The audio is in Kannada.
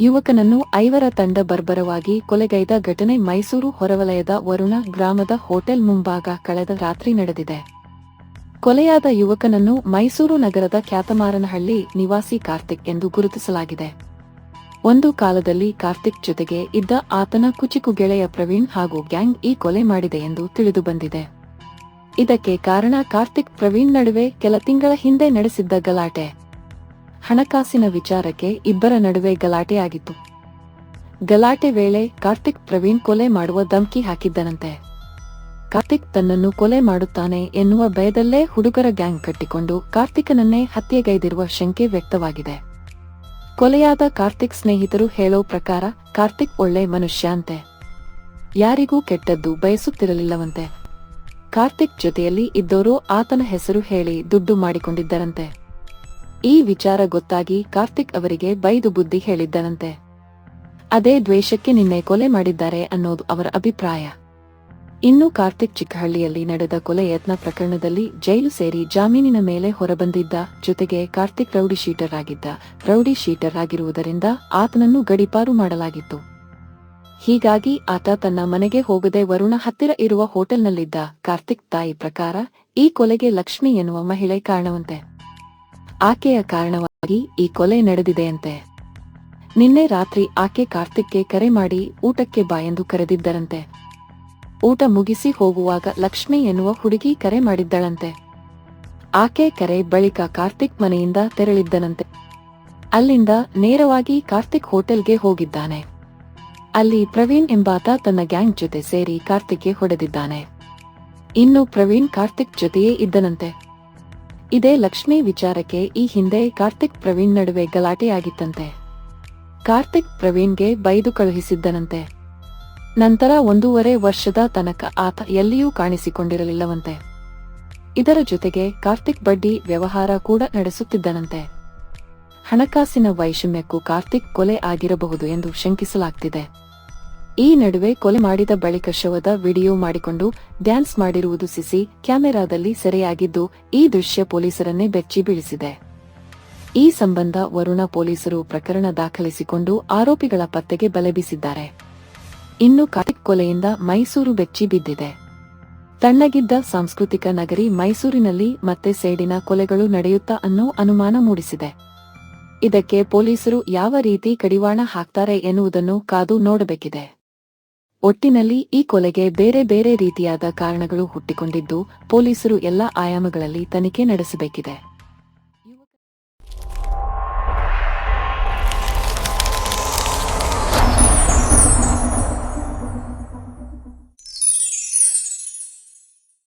ಯುವಕನನ್ನು ಐವರ ತಂಡ ಬರ್ಬರವಾಗಿ ಕೊಲೆಗೈದ ಘಟನೆ ಮೈಸೂರು ಹೊರವಲಯದ ವರುಣ ಗ್ರಾಮದ ಹೋಟೆಲ್ ಮುಂಭಾಗ ಕಳೆದ ರಾತ್ರಿ ನಡೆದಿದೆ. ಕೊಲೆಯಾದ ಯುವಕನನ್ನು ಮೈಸೂರು ನಗರದ ಖ್ಯಾತಮಾರನಹಳ್ಳಿ ನಿವಾಸಿ ಕಾರ್ತಿಕ್ ಎಂದು ಗುರುತಿಸಲಾಗಿದೆ. ಒಂದು ಕಾಲದಲ್ಲಿ ಕಾರ್ತಿಕ್ ಜೊತೆಗೆ ಇದ್ದ ಆತನ ಕುಚಿಕು ಗೆಳೆಯ ಪ್ರವೀಣ್ ಹಾಗೂ ಗ್ಯಾಂಗ್ ಈ ಕೊಲೆ ಮಾಡಿದೆ ಎಂದು ತಿಳಿದುಬಂದಿದೆ ಇದಕ್ಕೆ ಕಾರಣ ಕಾರ್ತಿಕ್ ಪ್ರವೀಣ್ ನಡುವೆ ಕೆಲ ತಿಂಗಳ ಹಿಂದೆ ನಡೆಸಿದ್ದ ಗಲಾಟೆ. ಹಣಕಾಸಿನ ವಿಚಾರಕ್ಕೆ ಇಬ್ಬರ ನಡುವೆ ಗಲಾಟೆಯಾಗಿತ್ತು ಗಲಾಟೆ ವೇಳೆ ಕಾರ್ತಿಕ್ ಪ್ರವೀಣ್ ಕೊಲೆ ಮಾಡುವ ಧಮಕಿ ಹಾಕಿದ್ದನಂತೆ. ಕಾರ್ತಿಕ್ ತನ್ನನ್ನು ಕೊಲೆ ಮಾಡುತ್ತಾನೆ ಎನ್ನುವ ಭಯದಲ್ಲೇ ಹುಡುಗರ ಗ್ಯಾಂಗ್ ಕಟ್ಟಿಕೊಂಡು ಕಾರ್ತಿಕನನ್ನೇ ಹತ್ಯೆಗೈದಿರುವ ಶಂಕೆ ವ್ಯಕ್ತವಾಗಿದೆ. ಕೊಲೆಯಾದ ಕಾರ್ತಿಕ್ ಸ್ನೇಹಿತರು ಹೇಳೋ ಪ್ರಕಾರ ಕಾರ್ತಿಕ್ ಒಳ್ಳೆ ಮನುಷ್ಯ ಅಂತೆ. ಯಾರಿಗೂ ಕೆಟ್ಟದ್ದು ಬಯಸುತ್ತಿರಲಿಲ್ಲವಂತೆ. ಕಾರ್ತಿಕ್ ಜೊತೆಯಲ್ಲಿ ಇದ್ದೋರು ಆತನ ಹೆಸರು ಹೇಳಿ ದುಡ್ಡು ಮಾಡಿಕೊಂಡಿದ್ದರಂತೆ. ಈ ವಿಚಾರ ಗೊತ್ತಾಗಿ ಕಾರ್ತಿಕ್ ಅವರಿಗೆ ಬೈದು ಬುದ್ಧಿ ಹೇಳಿದ್ದನಂತೆ. ಅದೇ ದ್ವೇಷಕ್ಕೆ ನಿನ್ನೆ ಕೊಲೆ ಮಾಡಿದ್ದಾರೆ ಅನ್ನೋದು ಅವರ ಅಭಿಪ್ರಾಯ. ಇನ್ನು ಕಾರ್ತಿಕ್ ಚಿಕ್ಕಹಳ್ಳಿಯಲ್ಲಿ ನಡೆದ ಕೊಲೆ ಯತ್ನ ಪ್ರಕರಣದಲ್ಲಿ ಜೈಲು ಸೇರಿ ಜಾಮೀನಿನ ಮೇಲೆ ಹೊರಬಂದಿದ್ದ ಜೊತೆಗೆ ಕಾರ್ತಿಕ್ ರೌಡಿ ಶೀಟರ್ ಆಗಿದ್ದ ರೌಡಿ ಶೀಟರ್ ಆಗಿರುವುದರಿಂದ ಆತನನ್ನು ಗಡಿಪಾರು ಮಾಡಲಾಗಿತ್ತು. ಹೀಗಾಗಿ ಆತ ತನ್ನ ಮನೆಗೆ ಹೋಗದೆ ವರುಣ ಹತ್ತಿರ ಇರುವ ಹೋಟೆಲ್ನಲ್ಲಿದ್ದ ಕಾರ್ತಿಕ್ ತಾಯಿ ಪ್ರಕಾರ ಈ ಕೊಲೆಗೆ ಲಕ್ಷ್ಮಿ ಎನ್ನುವ ಮಹಿಳೆ ಕಾರಣವಂತೆ. ಆಕೆಯ ಕಾರಣವಾಗಿ ಈ ಕೊಲೆ ನಡೆದಿದೆಯಂತೆ. ನಿನ್ನೆ ರಾತ್ರಿ ಆಕೆ ಕಾರ್ತಿಕ್ಗೆ ಕರೆ ಮಾಡಿ ಊಟಕ್ಕೆ ಬಾ ಎಂದು ಕರೆದಿದ್ದರಂತೆ. ಊಟ ಮುಗಿಸಿ ಹೋಗುವಾಗ ಲಕ್ಷ್ಮಿ ಎನ್ನುವ ಹುಡುಗಿ ಕರೆ ಮಾಡಿದ್ದಳಂತೆ. ಆಕೆ ಕರೆ ಬಳಿಕ ಕಾರ್ತಿಕ್ ಮನೆಯಿಂದ ತೆರಳಿದ್ದನಂತೆ. ಅಲ್ಲಿಂದ ನೇರವಾಗಿ ಕಾರ್ತಿಕ್ ಹೋಟೆಲ್ಗೆ ಹೋಗಿದ್ದಾನೆ. ಅಲ್ಲಿ ಪ್ರವೀಣ್ ಎಂಬಾತ ತನ್ನ ಗ್ಯಾಂಗ್ ಜೊತೆ ಸೇರಿ ಕಾರ್ತಿಕ್ಗೆ ಹೊಡೆದಿದ್ದಾನೆ. ಇನ್ನು ಪ್ರವೀಣ್ ಕಾರ್ತಿಕ್ ಜೊತೆಯೇ ಇದ್ದನಂತೆ. ಇದೇ ಲಕ್ಷ್ಮಿ ವಿಚಾರಕ್ಕೆ ಈ ಹಿಂದೆ ಕಾರ್ತಿಕ್ ಪ್ರವೀಣ್ ನಡುವೆ ಗಲಾಟೆಯಾಗಿತ್ತಂತೆ. ಕಾರ್ತಿಕ್ ಪ್ರವೀಣ್ಗೆ ಬೈದು ಕಳುಹಿಸಿದ್ದನಂತೆ. ನಂತರ ಒಂದೂವರೆ ವರ್ಷದ ತನಕ ಆತ ಎಲ್ಲಿಯೂ ಕಾಣಿಸಿಕೊಂಡಿರಲಿಲ್ಲವಂತೆ. ಇದರ ಜೊತೆಗೆ ಕಾರ್ತಿಕ್ ಬಡ್ಡಿ ವ್ಯವಹಾರ ಕೂಡ ನಡೆಸುತ್ತಿದ್ದನಂತೆ. ಹಣಕಾಸಿನ ವೈಷಮ್ಯಕ್ಕೂ ಕಾರ್ತಿಕ್ ಕೊಲೆ ಆಗಿರಬಹುದು ಎಂದು ಶಂಕಿಸಲಾಗ್ತಿದೆ. ಈ ನಡುವೆ ಕೊಲೆ ಮಾಡಿದ ಬಳಿಕ ಶವದ ವಿಡಿಯೋ ಮಾಡಿಕೊಂಡು ಡ್ಯಾನ್ಸ್ ಮಾಡಿರುವುದು ಸಿಸಿ ಕ್ಯಾಮೆರಾದಲ್ಲಿ ಸೆರೆಯಾಗಿದ್ದು ಈ ದೃಶ್ಯ ಪೊಲೀಸರನ್ನೇ ಬೆಚ್ಚಿ ಬೀಳಿಸಿದೆ. ಈ ಸಂಬಂಧ ವರುಣ ಪೊಲೀಸರು ಪ್ರಕರಣ ದಾಖಲಿಸಿಕೊಂಡು ಆರೋಪಿಗಳ ಪತ್ತೆಗೆ ಬಲೆ ಬೀಸಿದ್ದಾರೆ. ಇನ್ನು ಕಾರ್ತಿಕ್ ಕೊಲೆಯಿಂದ ಮೈಸೂರು ಬೆಚ್ಚಿ ಬಿದ್ದಿದೆ. ತಣ್ಣಗಿದ್ದ ಸಾಂಸ್ಕೃತಿಕ ನಗರಿ ಮೈಸೂರಿನಲ್ಲಿ ಮತ್ತೆ ಸೇಡಿನ ಕೊಲೆಗಳು ನಡೆಯುತ್ತಾ ಅನ್ನೋ ಅನುಮಾನ ಮೂಡಿಸಿದೆ. ಇದಕ್ಕೆ ಪೊಲೀಸರು ಯಾವ ರೀತಿ ಕಡಿವಾಣ ಹಾಕ್ತಾರೆ ಎನ್ನುವುದನ್ನು ಕಾದು ನೋಡಬೇಕಿದೆ. ಒಟ್ಟಿನಲ್ಲಿ ಈ ಕೊಲೆಗೆ ಬೇರೆ ಬೇರೆ ರೀತಿಯಾದ ಕಾರಣಗಳು ಹುಟ್ಟಿಕೊಂಡಿದ್ದು ಪೊಲೀಸರು ಎಲ್ಲ ಆಯಾಮಗಳಲ್ಲಿ ತನಿಖೆ ನಡೆಸಬೇಕಿದೆ.